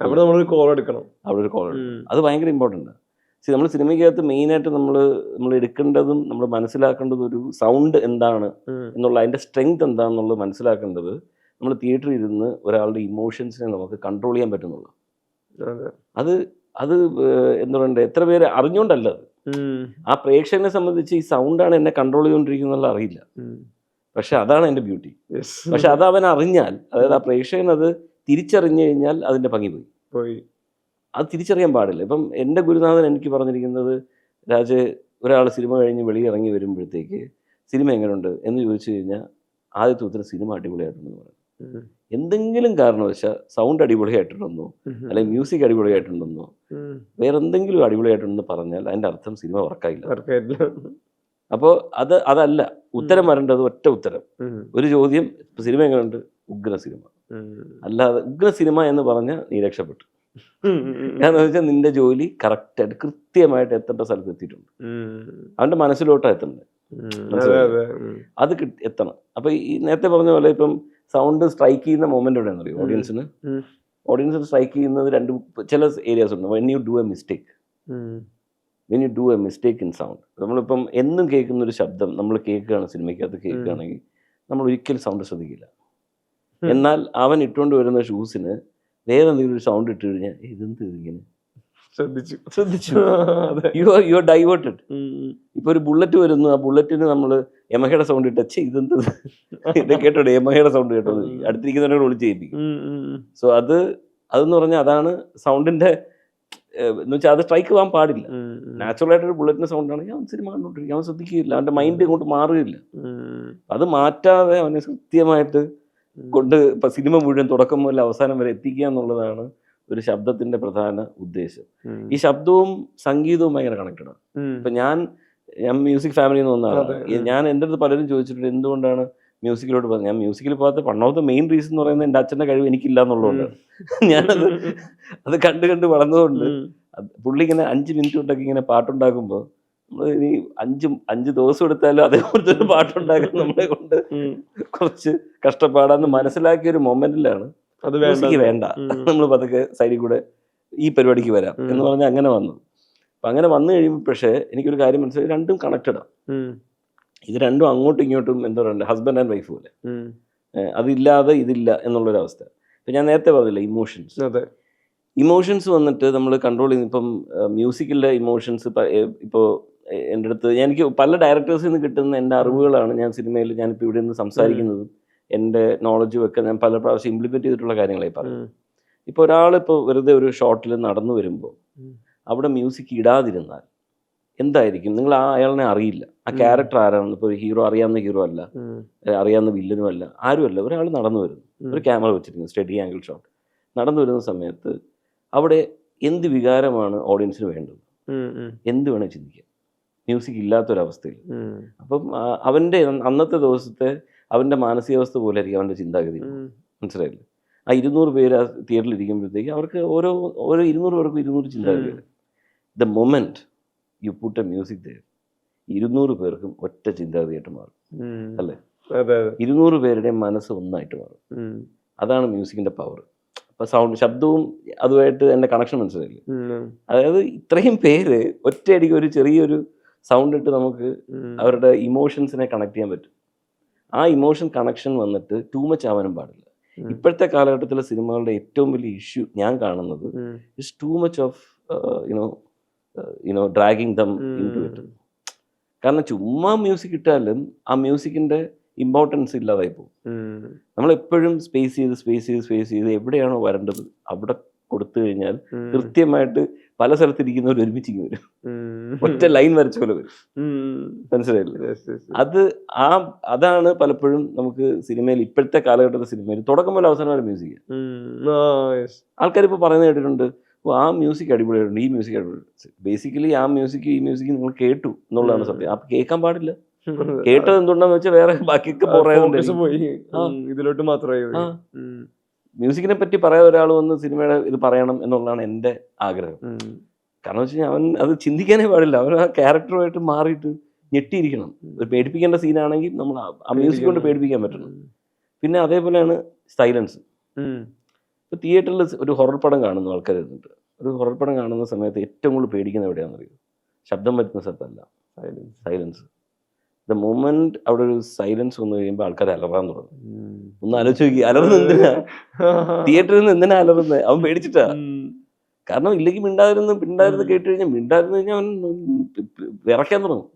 അവിടെ നമ്മളൊരു കോൾ എടുക്കണം. അവിടെ ഒരു കോൾ എടുക്കണം അത് ഭയങ്കര ഇമ്പോർട്ടന്റ് ആണ്. സി നമ്മൾ സിനിമയ്ക്കകത്ത് മെയിനായിട്ട് നമ്മൾ നമ്മൾ എടുക്കേണ്ടതും നമ്മൾ മനസ്സിലാക്കേണ്ടതും ഒരു സൗണ്ട് എന്താണ്. എന്നുള്ള അതിന്റെ സ്ട്രെങ്ത് എന്താണെന്നുള്ളത് മനസ്സിലാക്കേണ്ടത് നമ്മൾ തിയേറ്ററിൽ ഇരുന്ന് ഒരാളുടെ ഇമോഷൻസിനെ നമുക്ക് കൺട്രോൾ ചെയ്യാൻ പറ്റുന്നുള്ളൂ. അത്. അത് എന്താ പറയണ്ടേ എത്ര പേര് അറിഞ്ഞുകൊണ്ടല്ല അത്. ആ പ്രേക്ഷകനെ സംബന്ധിച്ച് ഈ സൗണ്ടാണ് എന്നെ കൺട്രോൾ ചെയ്തുകൊണ്ടിരിക്കുന്നുള്ള അറിയില്ല. പക്ഷെ അതാണ് എന്റെ ബ്യൂട്ടി. പക്ഷെ അത് അവൻ അറിഞ്ഞാൽ അതായത് ആ പ്രേക്ഷകൻ അത് തിരിച്ചറിഞ്ഞു കഴിഞ്ഞാൽ അതിന്റെ ഭംഗി പോയി. പോയി. അത് തിരിച്ചറിയാൻ പാടില്ല. ഇപ്പം എന്റെ ഗുരുനാഥൻ എനിക്ക് പറഞ്ഞിരിക്കുന്നത് രാജ് ഒരാൾ സിനിമ കഴിഞ്ഞ് വെളിയിറങ്ങി വരുമ്പോഴത്തേക്ക് സിനിമ എങ്ങനെയുണ്ട് എന്ന് ചോദിച്ചു കഴിഞ്ഞാൽ ആദ്യത്തെ ഉത്തരം സിനിമ അടിപൊളിയായിട്ടുണ്ടെന്ന് പറയും. എന്തെങ്കിലും കാരണവശാൽ സൗണ്ട് അടിപൊളിയായിട്ടുണ്ടെന്നോ. അല്ലെങ്കിൽ മ്യൂസിക് അടിപൊളിയായിട്ടുണ്ടെന്നോ. വേറെ എന്തെങ്കിലും അടിപൊളിയായിട്ടുണ്ടെന്ന് പറഞ്ഞാൽ അതിന്റെ അർത്ഥം സിനിമ വർക്കായില്ല. അപ്പോൾ അത് അതല്ല. ഉത്തരം വരേണ്ടത് ഒറ്റ ഉത്തരം. ഒരു ചോദ്യം സിനിമ എങ്ങനെയുണ്ട് ഉഗ്ര സിനിമ അല്ലാതെ ഉഗ്ര സിനിമ എന്ന് പറഞ്ഞ നീ രക്ഷപ്പെട്ടു. കാരണം വെച്ചാൽ നിന്റെ ജോലി കറക്റ്റായിട്ട് കൃത്യമായിട്ട് എത്തേണ്ട സ്ഥലത്ത് എത്തിയിട്ടുണ്ട്. അവന്റെ മനസ്സിലോട്ടാ എത്തണ്ടേ അതെ കിട്ടി എത്തണം. അപ്പൊ ഈ നേരത്തെ പറഞ്ഞ പോലെ ഇപ്പം സൗണ്ട് സ്ട്രൈക്ക് ചെയ്യുന്ന മൊമെന്റ് എവിടെയാണെന്ന് അറിയോ. ഓഡിയൻസിന് ഓഡിയൻസിന് സ്ട്രൈക്ക് ചെയ്യുന്നത് രണ്ട് ചില ഏരിയാസ് ഉണ്ട്. When you do a mistake. When you do a mistake in sound നമ്മളിപ്പം എന്നും കേൾക്കുന്ന ഒരു ശബ്ദം നമ്മൾ കേൾക്കുകയാണ് സിനിമയ്ക്കകത്ത് കേൾക്കുകയാണെങ്കിൽ നമ്മൾ ഒരിക്കലും സൗണ്ട് ശ്രദ്ധിക്കില്ല. എന്നാൽ അവൻ ഇട്ടുകൊണ്ട് വരുന്ന ഷൂസിന് വേറെ എന്തെങ്കിലും ഒരു സൗണ്ട് ഇട്ട് കഴിഞ്ഞാൽ ഇതെന്ത് ഇതിങ്ങനെ ശ്രദ്ധിച്ചു. ശ്രദ്ധിച്ചു. You are you are diverted. ഇപ്പൊ ഒരു ബുള്ളറ്റ് വരുന്നു ആ ബുള്ളറ്റിന് നമ്മൾ യമഹയുടെ സൗണ്ട് ഇട്ട് അച്ഛ ഇതെന്ത്? ഇത് കേട്ടോ യമഹയുടെ സൗണ്ട് കേട്ടോ. അടുത്തിരിക്കുന്നവരോട് വിളിച്ച് ചെയ്യിപ്പിക്കും. സോ അത് അതെന്ന് പറഞ്ഞാൽ അതാണ് സൗണ്ടിന്റെ എന്ന് വെച്ചാൽ അത് സ്ട്രൈക്ക് പോകാൻ പാടില്ല. നാച്ചുറൽ ആയിട്ട് ഒരു ബുള്ളറ്റിന്റെ സൗണ്ട് ആണെങ്കിൽ അവൻ സിനിമ കണ്ടോണ്ടിരിക്കും അവൻ ശ്രദ്ധിക്കുകയില്ല. അവന്റെ മൈൻഡ് ഇങ്ങോട്ട് മാറുകയില്ല. അത് മാറ്റാതെ അവനെ കൃത്യമായിട്ട് കൊണ്ട് ഇപ്പൊ സിനിമ മുഴുവൻ തുടക്കം മുതൽ അവസാനം വരെ എത്തിക്കുക എന്നുള്ളതാണ് ഒരു ശബ്ദത്തിന്റെ പ്രധാന ഉദ്ദേശം. ഈ ശബ്ദവും സംഗീതവും ഭയങ്കര കണക്റ്റഡ്. ആണ്. ഇപ്പൊ ഞാൻ ഞാൻ മ്യൂസിക് ഫാമിലിയിൽ നിന്ന് വന്നതാണ് ഞാൻ എന്റെ അടുത്ത് പലരും ചോദിച്ചിട്ടുണ്ട് എന്തുകൊണ്ടാണ് മ്യൂസിക്കിലോട്ട് പോകുന്നത് ഞാൻ മ്യൂസിക്കിൽ പോകാത്ത പണ്ണോത്ത് മെയിൻ റീസൺ എന്ന് പറയുന്നത് എന്റെ അച്ഛന്റെ കഴിവ് എനിക്കില്ല എന്നുള്ളതുകൊണ്ട് ഞാനത് അത് കണ്ട് കണ്ട് വളർന്നതുകൊണ്ട് പുള്ളി ഇങ്ങനെ അഞ്ച് മിനിറ്റ് കൊണ്ടൊക്കെ ഇങ്ങനെ പാട്ടുണ്ടാക്കുമ്പോൾ നമ്മൾ ഇനി അഞ്ച് അഞ്ച് ദിവസം എടുത്താലും അതേപോലത്തെ ഒരു പാട്ടുണ്ടാക്കാൻ നമ്മളെ കൊണ്ട് കുറച്ച് കഷ്ടപ്പാടാന്ന് മനസ്സിലാക്കിയ ഒരു മൊമെന്റിലാണ് മ്യൂസിക് വേണ്ട. നമ്മൾ പതുക്കെ സൈഡിൽ കൂടെ ഈ പരിപാടിക്ക് വരാം എന്ന് പറഞ്ഞാൽ അങ്ങനെ വന്നു. അപ്പം അങ്ങനെ വന്നു കഴിയുമ്പോൾ പക്ഷേ എനിക്കൊരു കാര്യം മനസ്സിലായി. രണ്ടും കണക്റ്റഡാണ് ഉം. ഇത് രണ്ടും അങ്ങോട്ടും ഇങ്ങോട്ടും എന്താ പറയുക ഹസ്ബൻഡ് ആൻഡ് വൈഫ് പോലെ. അതില്ലാതെ ഇതില്ല എന്നുള്ളൊരവസ്ഥ ഇപ്പം ഞാൻ നേരത്തെ പറഞ്ഞില്ല ഇമോഷൻസ് അതെ. ഇമോഷൻസ് വന്നിട്ട് നമ്മൾ കൺട്രോൾ ചെയ്യുന്ന ഇപ്പം മ്യൂസിക്കിലെ ഇമോഷൻസ് ഇപ്പോൾ എന്റെ അടുത്ത് എനിക്ക് പല ഡയറക്ടേഴ്സിൽ നിന്ന് കിട്ടുന്ന എന്റെ അറിവുകളാണ് ഞാൻ സിനിമയിൽ ഞാനിപ്പോൾ ഇവിടെ നിന്ന് സംസാരിക്കുന്നതും. എന്റെ നോളജും ഒക്കെ ഞാൻ പല പ്രാവശ്യം ഇംപ്ലിമെന്റ് ചെയ്തിട്ടുള്ള കാര്യങ്ങളായി പറയും ഉം. ഇപ്പോൾ ഒരാളിപ്പോൾ വെറുതെ ഒരു ഷോട്ടിൽ നടന്നു വരുമ്പോൾ അവിടെ മ്യൂസിക് ഇടാതിരുന്നാൽ എന്തായിരിക്കും? നിങ്ങൾ ആ അയാളിനെ അറിയില്ല. ആ ക്യാരക്ടർ ആരാണെന്ന്? ഇപ്പോൾ ഹീറോ അറിയാവുന്ന ഹീറോ അല്ല. അറിയാവുന്ന വില്ലനും അല്ല. ആരുമല്ല. ഒരാൾ നടന്നു വരുന്നു. ഒരു ക്യാമറ വെച്ചിരിക്കുന്നു സ്റ്റഡി ആംഗിൾ ഷോട്ട് നടന്നു വരുന്ന സമയത്ത് അവിടെ എന്ത് വികാരമാണ് ഓഡിയൻസിന് വേണ്ടത്. എന്ത് വേണേൽ ചിന്തിക്കാം. മ്യൂസിക് ഇല്ലാത്തൊരവസ്ഥയിൽ. അപ്പം അവന്റെ അന്നത്തെ ദിവസത്തെ അവന്റെ മാനസികാവസ്ഥ പോലെ ആയിരിക്കും അവന്റെ ചിന്താഗതി. മനസ്സിലായില്ലേ? ആ ഇരുന്നൂറ് പേര് ആ തിയേറ്ററിൽ ഇരിക്കുമ്പോഴത്തേക്ക് അവർക്ക് ഓരോ ഓരോ ഇരുന്നൂറ് പേർക്കും ഇരുന്നൂറ് ചിന്താഗതി the moment you put a music ദേ ഇരുന്നൂറ് പേർക്കും ഒറ്റ ചിന്താഗതിയായിട്ട് മാറും. അല്ലേ? ഇരുന്നൂറ് പേരുടെയും മനസ്സ് ഒന്നായിട്ട് മാറും. അതാണ് മ്യൂസിക്കിന്റെ പവർ. അപ്പൊ സൗണ്ട് ശബ്ദവും അതുമായിട്ട് എന്റെ കണക്ഷൻ മനസ്സിലായില്ല? അതായത് ഇത്രയും പേര് ഒറ്റയടിക്ക് ഒരു ചെറിയൊരു സൗണ്ട് ഇട്ട് നമുക്ക്. അവരുടെ ഇമോഷൻസിനെ കണക്ട് ചെയ്യാൻ പറ്റും. ആ ഇമോഷൻ കണക്ഷൻ വന്നിട്ട് ടൂ മച്ച് ആവാനും പാടില്ല. ഇപ്പോഴത്തെ കാലഘട്ടത്തിലെ സിനിമകളുടെ ഏറ്റവും വലിയ ഇഷ്യൂ ഞാൻ കാണുന്നത്. Is too much of you know you know dragging them into it കാരണം ചുമ്മാ മ്യൂസിക് ഇട്ടാലും ആ മ്യൂസിക്കിന്റെ ഇമ്പോർട്ടൻസ് ഇല്ലാതായി പോകും. നമ്മൾ എപ്പോഴും സ്പേസ് ചെയ്ത് സ്പേസ് ചെയ്ത് സ്പേസ് ചെയ്ത് എവിടെയാണോ വരേണ്ടത് അവിടെ കൊടുത്തു കഴിഞ്ഞാൽ കൃത്യമായിട്ട് പല സ്ഥലത്തിരിക്കുന്നവർ ഒരുമിച്ച് വരും. ഒറ്റ ലൈൻ വരച്ച പോലെ വരും. മനസ്സിലായില്ല. അത് ആ അതാണ് പലപ്പോഴും നമുക്ക് സിനിമയിൽ ഇപ്പോഴത്തെ കാലഘട്ടത്തെ സിനിമയിൽ തുടക്കം പോലെ അവസാനം വരെ മ്യൂസിക്. ആൾക്കാർ ഇപ്പോൾ പറയുന്നത് കേട്ടിട്ടുണ്ട് അപ്പോൾ ആ മ്യൂസിക് അടിപൊളിയായിട്ടുണ്ട് ഈ മ്യൂസിക് അടിപൊളി ബേസിക്കലി ആ മ്യൂസിക് ഈ മ്യൂസിക് നിങ്ങൾ കേട്ടു എന്നുള്ളതാണ് സത്യം. അപ്പൊ കേൾക്കാൻ പാടില്ല. കേട്ടത് എന്തുകൊണ്ടാന്ന് വെച്ചാൽ വേറെ ബാക്കിയൊക്കെ പോയി. ഇതിലോട്ട്. ഉം, മ്യൂസിക്കിനെ പറ്റി പറയാൻ ഒരാൾ വന്ന് സിനിമയുടെ ഇത് പറയണം എന്നുള്ളതാണ് എന്റെ ആഗ്രഹം. കാരണം വെച്ച് കഴിഞ്ഞാൽ അവൻ അത് ചിന്തിക്കാനേ പാടില്ല. അവൻ ആ ക്യാരക്ടറുമായിട്ട് മാറിയിട്ട് ഞെട്ടിയിരിക്കണം. ഒരു പേടിപ്പിക്കേണ്ട സീനാണെങ്കിൽ നമ്മൾ ആ- മ്യൂസിക് കൊണ്ട് പേടിപ്പിക്കാൻ പറ്റണം പിന്നെ അതേപോലെയാണ് സൈലൻസ്. ഇപ്പൊ ഇപ്പോൾ തിയേറ്ററിൽ ഒരു ഹൊറർ പടം കാണുന്ന ആൾക്കാർ ഇരുന്നിട്ട് ഒരു ഹൊറർ പടം കാണുന്ന സമയത്ത് ഏറ്റവും കൂടുതൽ പേടിക്കുന്ന എവിടെയാണെന്ന് അറിയോ ശബ്ദം വരുന്ന സ്ഥലത്തല്ല. സൈലൻസ്. സൈലൻസ്. ദ മൂമെന്റ് അവിടെ ഒരു സൈലൻസ് വന്നു കഴിയുമ്പോൾ ആൾക്കാർ അലറാൻ തുടങ്ങും. ഒന്ന് ആലോചിച്ച് നോക്കി അലറുന്ന എന്തിനാ? തിയേറ്ററിൽ നിന്ന് എന്തിനാ അലറുന്നത് അവൻ പേടിച്ചിട്ടാ. കാരണം ഇല്ലെങ്കിൽ മിണ്ടാതിരുന്ന് മിണ്ടാതിരുന്ന് കേട്ട് കഴിഞ്ഞാൽ മിണ്ടാതിരുന്ന് കഴിഞ്ഞാൽ അവൻ വിറയ്ക്കാൻ തുടങ്ങും.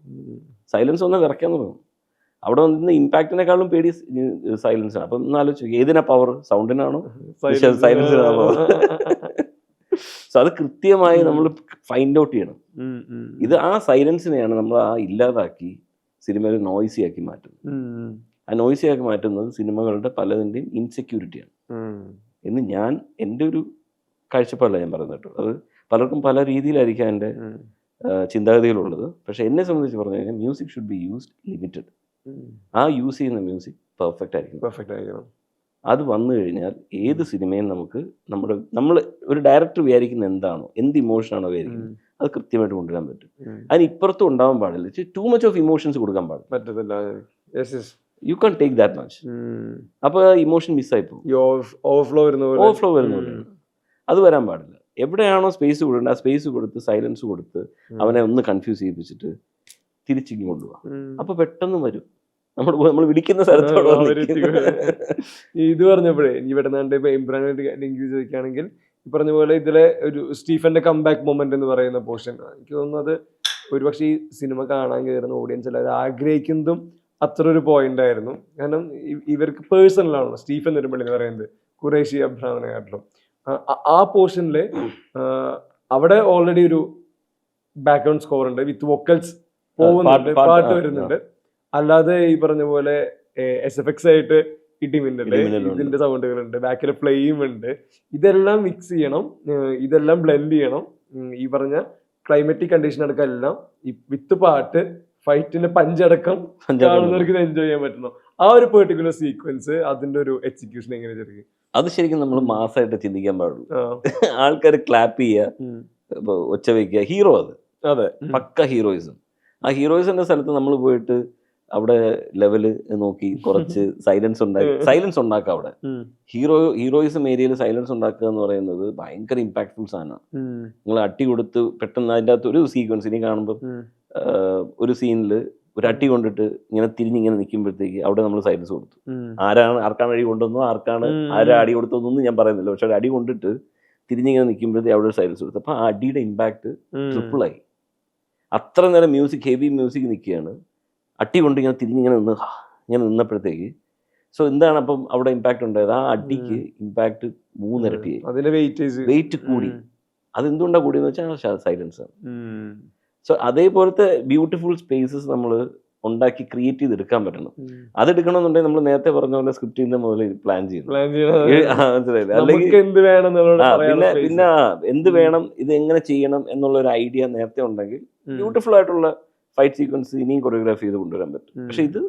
സൈലൻസ് വന്നാൽ വിറയ്ക്കാൻ തുടങ്ങും. അവിടെ വന്നിരുന്ന ഇമ്പാക്റ്റിനെക്കാളും പേടി സൈലൻസ് ആണ്. അപ്പം നോക്കി ഏതിനാ പവർ സൗണ്ടിനാണോ. സൈലൻസിനാണോ സോ അത് കൃത്യമായി നമ്മൾ ഫൈൻഡ് ഔട്ട് ചെയ്യണം. ഇത് ആ സൈലൻസിനെയാണ് നമ്മൾ ആ ഇല്ലാതാക്കി സിനിമയിൽ നോയ്സി ആക്കി മാറ്റുന്നത്. ആ നോയ്സി ആക്കി മാറ്റുന്നത് സിനിമകളുടെ പലതിന്റെയും ഇൻസെക്യൂരിറ്റിയാണ് എന്ന് ഞാൻ എന്റെ ഒരു കാഴ്ചപ്പാടില്ല ഞാൻ പറയുന്നത് കേട്ടോ. അത് പലർക്കും പല രീതിയിലായിരിക്കാം എന്റെ ചിന്താഗതികളുള്ളത് പക്ഷെ എന്നെ സംബന്ധിച്ച് പറഞ്ഞു കഴിഞ്ഞാൽ music should be used limited ആ യൂസ് ചെയ്യുന്ന മ്യൂസിക് പെർഫെക്റ്റ് ആയിരിക്കും പെർഫെക്റ്റ് ആയിരിക്കണം. അത് വന്നു കഴിഞ്ഞാൽ ഏത് സിനിമയും നമുക്ക് നമ്മുടെ നമ്മൾ ഒരു ഡയറക്ടർ വിചാരിക്കുന്ന എന്താണോ എന്ത് ഇമോഷനാണോ വിചാരിക്കുന്നത് അത് കൃത്യമായിട്ട് കൊണ്ടുവരാൻ പറ്റും. അതിന് ഇപ്പുറത്തും ഉണ്ടാവാൻ പാടില്ല. ടു മച്ച് ഓഫ് ഇമോഷൻസ് കൊടുക്കാൻ പാടില്ല. പറ്റത്തില്ല. You can take that much അപ്പോൾ ഇമോഷൻ മിസ്സായി പോകും. ഓവർഫ്ലോ വരുന്ന ഓവർഫ്ലോ വരുന്ന പോലെയാണ് അത് വരാൻ പാടില്ല. എവിടെയാണോ സ്പേസ് കൊടുക്കേണ്ടത് ആ സ്പേസ് കൊടുത്ത് സൈലൻസ് കൊടുത്ത് അവനെ ഒന്ന് കൺഫ്യൂസ് ചെയ്യിപ്പിച്ചിട്ട് തിരിച്ചിങ്ങി കൊണ്ടുപോകാം അപ്പോൾ അപ്പൊ പെട്ടെന്ന് വരും. നമ്മൾ നമ്മൾ വിളിക്കുന്ന സ്ഥലത്തോട് ഇത് പറഞ്ഞപ്പോഴേ ഇനി വെട്ടനാണ്ട് ഇപ്പൊ ഇമ്രാനായിട്ട് ലിങ്ക് ചോദിക്കുകയാണെങ്കിൽ പറഞ്ഞ പോലെ ഇതിലെ ഒരു സ്റ്റീഫന്റെ കംബാക്ക് മൊമെന്റ് എന്ന് പറയുന്ന പോർഷൻ എനിക്ക് തോന്നുന്നു അത് ഒരുപക്ഷെ ഈ സിനിമ കാണാൻ കയറുന്ന ഓഡിയൻസ് എല്ലാവരും ആഗ്രഹിക്കുന്നതും അത്ര ഒരു പോയിന്റ് ആയിരുന്നു. കാരണം ഇവർക്ക് പേഴ്സണലാണല്ലോ സ്റ്റീഫൻ നെടുമ്പള്ളി എന്ന് പറയുന്നത് കുറേശി അബ്രാമിനെക്കാട്ടിലും ആ- പോർഷനിൽ അവിടെ ഓൾറെഡി ഒരു ബാക്ക്ഗ്രൗണ്ട് സ്കോർ ഉണ്ട്. വിത്ത് വോക്കൽസ് പോകുന്നുണ്ട് പാട്ട് വരുന്നുണ്ട്. അല്ലാതെ ഈ പറഞ്ഞ പോലെ എസ് എഫ് എക്സ് ആയിട്ട് ഇടിമിന്നൽ. ഇതിന്റെ സൗണ്ടുകളുണ്ട്. ബാക്കിൽ പ്ലേയും ഉണ്ട്. ഇതെല്ലാം മിക്സ് ചെയ്യണം. ഇതെല്ലാം ബ്ലെൻഡ് ചെയ്യണം. ഈ പറഞ്ഞ ക്ലൈമറ്റിക് കണ്ടീഷൻ അടക്കം എല്ലാം വിത്ത് പാട്ട് ഫൈറ്റിന്റെ പഞ്ചടക്കം കാണുന്നവർക്ക് എൻജോയ് ചെയ്യാൻ പറ്റുന്നു. ആ ഒരു പെർട്ടിക്കുലർ സീക്വൻസ് അതിന്റെ ഒരു എക്സിക്യൂഷൻ എങ്ങനെ ചെറിയ അത് ശരിക്കും നമ്മൾ മാസമായിട്ട് ചിന്തിക്കാൻ പാടുള്ളൂ. ആൾക്കാർ ക്ലാപ്പ് ചെയ്യുക ഒച്ച വയ്ക്കുക ഹീറോ അത്. അതെ. പക്ക ഹീറോയിസം ആ ഹീറോയിസിന്റെ സ്ഥലത്ത് നമ്മൾ പോയിട്ട് അവിടെ ലെവൽ നോക്കി കുറച്ച് സൈലൻസ് ഉണ്ടാക്കി സൈലൻസ് ഉണ്ടാക്കുക അവിടെ. ഹീറോ ഹീറോയിസം ഏരിയയിൽ സൈലൻസ് ഉണ്ടാക്കുക എന്ന് പറയുന്നത് ഭയങ്കര ഇമ്പാക്ട്ഫുൾ സാധനമാണ്. നിങ്ങൾ അട്ടി കൊടുത്ത് പെട്ടെന്ന് അതിന്റെ അകത്ത് ഒരു സീക്വൻസ് ഇനി കാണുമ്പോൾ ഒരു സീനിൽ ഒരു അട്ടി കൊണ്ടിട്ട് ഇങ്ങനെ തിരിഞ്ഞിങ്ങനെ നിൽക്കുമ്പോഴത്തേക്ക് അവിടെ നമ്മൾ സൈലൻസ് കൊടുത്തു. ആരാണ് ആർക്കാണ് അടി കൊണ്ടുവന്നോ ആർക്കാണ്. ആരാ അടി കൊടുത്തതെന്നൊന്നും ഞാൻ പറയുന്നില്ല. പക്ഷെ അടി കൊണ്ടിട്ട് തിരിഞ്ഞിങ്ങനെ നിൽക്കുമ്പോഴത്തേക്ക് അവിടെ ഒരു സൈലൻസ് കൊടുത്തു. അപ്പോൾ ആ അടിയുടെ ഇമ്പാക്ട്. ട്രിപ്പിളായി അത്ര നേരം മ്യൂസിക് ഹെവി മ്യൂസിക് നിൽക്കുകയാണ്. അട്ടി കൊണ്ട് ഇങ്ങനെ തിരിഞ്ഞിങ്ങനെ നിന്ന് ഇങ്ങനെ നിന്നപ്പോഴത്തേക്ക് സോ എന്താണ് അപ്പം അവിടെ ഇമ്പാക്റ്റ് ഉണ്ടായത്? ആ അടിക്ക് ഇമ്പാക്റ്റ് മൂന്നിരട്ടി വെയിറ്റ് കൂടി. അതെന്തുകൊണ്ടാണ് കൂടിയെന്ന് വെച്ചാൽ സൈലൻസ് ആണ് സോ അതേപോലത്തെ ബ്യൂട്ടിഫുൾ സ്പേസസ് നമ്മൾ ഉണ്ടാക്കി ക്രിയേറ്റ് ചെയ്തെടുക്കാൻ പറ്റണം. അതെടുക്കണമെന്നുണ്ടെങ്കിൽ നമ്മൾ നേരത്തെ പറഞ്ഞ പോലെ സ്ക്രിപ്റ്റ് ചെയ്യുന്ന മുതൽ പ്ലാൻ ചെയ്യണം. മനസ്സിലായില്ലേ? അല്ലെങ്കിൽ എന്ത് വേണം പിന്നെ. പിന്നെ എന്ത് വേണം ഇത് എങ്ങനെ ചെയ്യണം എന്നുള്ള ഒരു ഐഡിയ നേരത്തെ ഉണ്ടെങ്കിൽ ബ്യൂട്ടിഫുൾ ആയിട്ടുള്ള ഫൈറ്റ് സീക്വൻസ് ഇനിയും കൊറിയോഗ്രാഫ് ചെയ്ത് കൊണ്ടുവരാൻ പറ്റും. പക്ഷെ ഇത്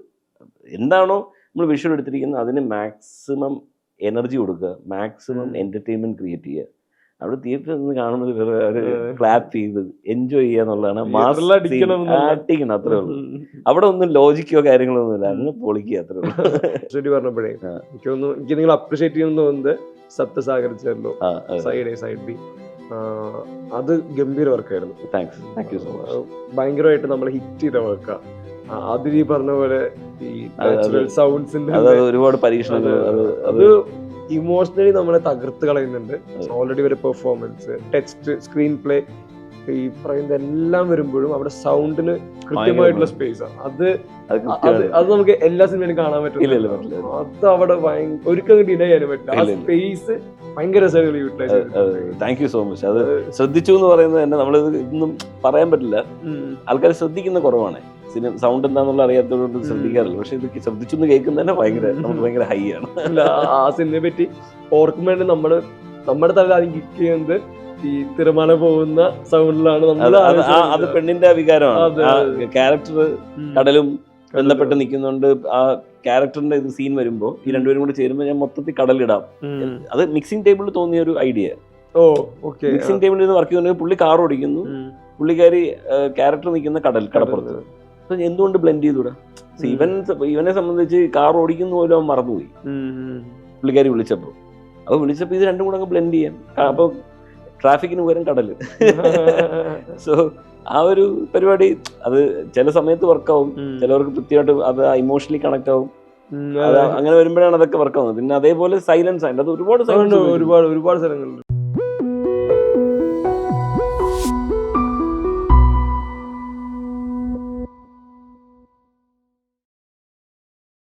എന്താണോ നമ്മൾ വിഷ്വൽ എടുത്തിരിക്കുന്നത് അതിന് മാക്സിമം എനർജി കൊടുക്കുക മാക്സിമം എന്റർടൈൻമെന്റ് എന്റർടൈൻമെന്റ് ക്രിയേറ്റ് ചെയ്യുക. അവിടെ തിയേറ്ററിൽ നിന്ന് കാണുന്നത് വേറെ. ക്ലാപ്പ് ചെയ്ത് എൻജോയ് ചെയ്യുക എന്നുള്ളതാണ് അടിക്കണം അത്രേ ഉള്ളൂ. അവിടെ ഒന്നും ലോജിക്കോ കാര്യങ്ങളോ ഒന്നുമില്ല. അങ്ങ് പൊളിക്കുക അത്രേ ഉള്ളൂ. പറഞ്ഞപ്പോഴേ. എനിക്ക് തോന്നുന്നു എനിക്ക് നിങ്ങൾ അപ്രിഷിയേറ്റ് ചെയ്യുന്ന തോന്നുന്നത് സപ്തസാഗർ ചേർന്നു സൈഡ് എ സൈഡ് ബി അത് ഗംഭീര വർക്കായിരുന്നു. Thanks thank you so much ഭയങ്കരമായിട്ട് നമ്മൾ ഹിറ്റ് ചെയ്ത വർക്ക അതിൽ ഈ പറഞ്ഞ പോലെ ഈ നാച്ചുറൽ സൗണ്ട്സിന്റെ ഒരുപാട് പരീക്ഷണങ്ങൾ അത് ഇമോഷണലി നമ്മളെ തകർത്ത് കളയുന്നുണ്ട്. ഓൾറെഡി ഒരു പെർഫോമൻസ് ടെക്സ്റ്റ് സ്ക്രീൻ പ്ലേ ഈ പറയുന്ന എല്ലാം വരുമ്പോഴും അവിടെ സൗണ്ടിന് കൃത്യമായിട്ടുള്ള സ്പേസ് അത് അത് അത് നമുക്ക് എല്ലാ സിനിമയിലും കാണാൻ പറ്റില്ല. അത് അവിടെ ഒരിക്കലും ഡിലേ ചെയ്യാനും പറ്റില്ല. ആ. സ്പേസ് ഭയങ്കര താങ്ക് യു സോ മച്ച് അത് ശ്രദ്ധിച്ചു എന്ന് പറയുന്നത് തന്നെ നമ്മൾ ഇന്നും പറയാൻ പറ്റില്ല. ആൾക്കാർ ശ്രദ്ധിക്കുന്ന കുറവാണ്. സിനിമ സൗണ്ട് എന്താന്നുള്ള അറിയാത്തതുകൊണ്ട് ശ്രദ്ധിക്കാറില്ല. പക്ഷെ ഇത് ശ്രദ്ധിച്ചു എന്ന് കേൾക്കുന്നത് തന്നെ ഭയങ്കര നമുക്ക് ഭയങ്കര ഹൈ ആണ്. ആ സിനിമയെ പറ്റി ഓർക്കുമ്പോൾ നമ്മൾ നമ്മുടെ തല ആദ്യം കിക്ക് ചെയ്യുന്നത് ഈ തിരമാല പോകുന്ന സൗണ്ടിലാണ് നമ്മൾ അത് പെണ്ണിന്റെ വികാരമാണ് ക്യാരക്ടർ കടലും ബന്ധപ്പെട്ട് നിൽക്കുന്നുണ്ട്. ആ ക്യാരക്ടറിന്റെ ഇത് സീൻ വരുമ്പോൾ ഈ രണ്ടുപേരും കൂടെ ചേരുമ്പോൾ ഞാൻ മൊത്തത്തിൽ കടലിടാം. അത് മിക്സിംഗ് ടേബിളിൽ തോന്നിയ ഒരു ഐഡിയ ഓ ഓക്കെ മിക്സിംഗ് ടേബിളിൽ നിന്ന് വർക്ക് ചെയ്യുന്ന പുള്ളി കാർ ഓടിക്കുന്നു. പുള്ളിക്കാരി ക്യാരക്ടർ നിൽക്കുന്ന കടൽ കടപ്പുറത്ത്. അപ്പൊ എന്തുകൊണ്ട് ബ്ലെൻഡ് ചെയ്തൂടാ? ഇവൻ ഇവനെ സംബന്ധിച്ച് കാർ ഓടിക്കുന്ന പോലും അവൻ മറന്നുപോയി. പുള്ളിക്കാരി വിളിച്ചപ്പോൾ അപ്പൊ വിളിച്ചപ്പോൾ ഇത് രണ്ടും കൂടെ അങ്ങ് ബ്ലെൻഡ് ചെയ്യാം. അപ്പോൾ അപ്പൊ ട്രാഫിക്കിന് പകരം കടൽ. സോ ആ ഒരു പരിപാടി അത് ചില സമയത്ത് വർക്കാവും ചിലവർക്ക് കൃത്യമായിട്ട് അത് ഇമോഷണലി കണക്ട് ആവും. അങ്ങനെ വരുമ്പോഴാണ് അതൊക്കെ വർക്കാവുന്നത് പിന്നെ അതേപോലെ സൈലൻസ് അതിന്റെ അത് ഒരുപാട് ഒരുപാട് ഒരുപാട് സ്ഥലങ്ങളുണ്ട്.